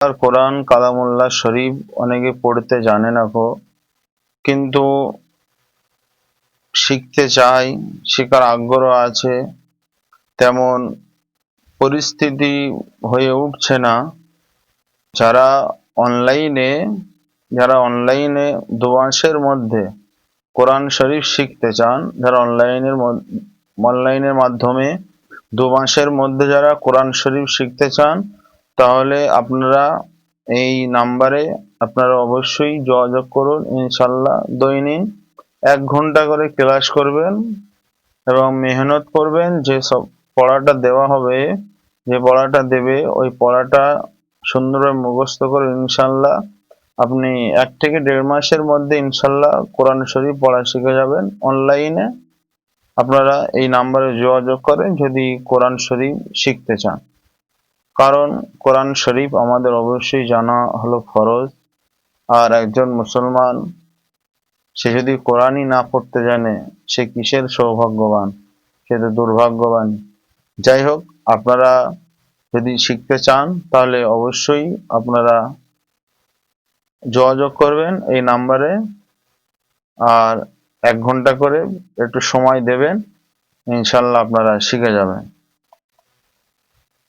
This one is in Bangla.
আর কোরআন, কালামুল্লাহ শরীফ অনেকে পড়তে জানে না গো। কিন্তু শিখতে চায় শেখার আগ্রহ আছে, তেমন পরিস্থিতি হয়ে উঠছে না। যারা অনলাইনে যারা অনলাইনে দু মাসের মধ্যে কোরআন শরীফ শিখতে চান, যারা অনলাইনের অনলাইনের মাধ্যমে দু মাসের মধ্যে যারা কোরআন শরীফ শিখতে চান তাহলে আপনারা এই নাম্বারে আপনারা অবশ্যই যোগাযোগ করুন, ইনশাল্লাহ দৈনিক এক ঘণ্টা করে ক্লাস করবেন এবং মেহনত করবেন যে সব পড়াটা দেওয়া হবে, যে পড়াটা দেবে ওই পড়াটা সুন্দরভাবে মুখস্থ করে ইনশাল্লাহ আপনি এক থেকে দেড় মাসের মধ্যে ইনশাল্লাহ কোরআন শরীফ পড়া শিখে যাবেন অনলাইনে আপনারা এই নাম্বারে যোগাযোগ করেন যদি কোরআন শরীফ শিখতে চান। কারণ কোরআন শরীফ আমাদের অবশ্যই জানা হলো ফরজ। আর একজন মুসলমান, সে যদি কোরআনই না পড়তে জানে, সে কিসের সৌভাগ্যবান? সে তো দুর্ভাগ্যবান যাই হোক, আপনারা যদি শিখতে চান, তাহলে অবশ্যই আপনারা যোগাযোগ করবেন এই নাম্বারে। আর এক ঘণ্টা করে একটু সময় দেবেন, ইনশাল্লাহ আপনারা শিখে যাবেন।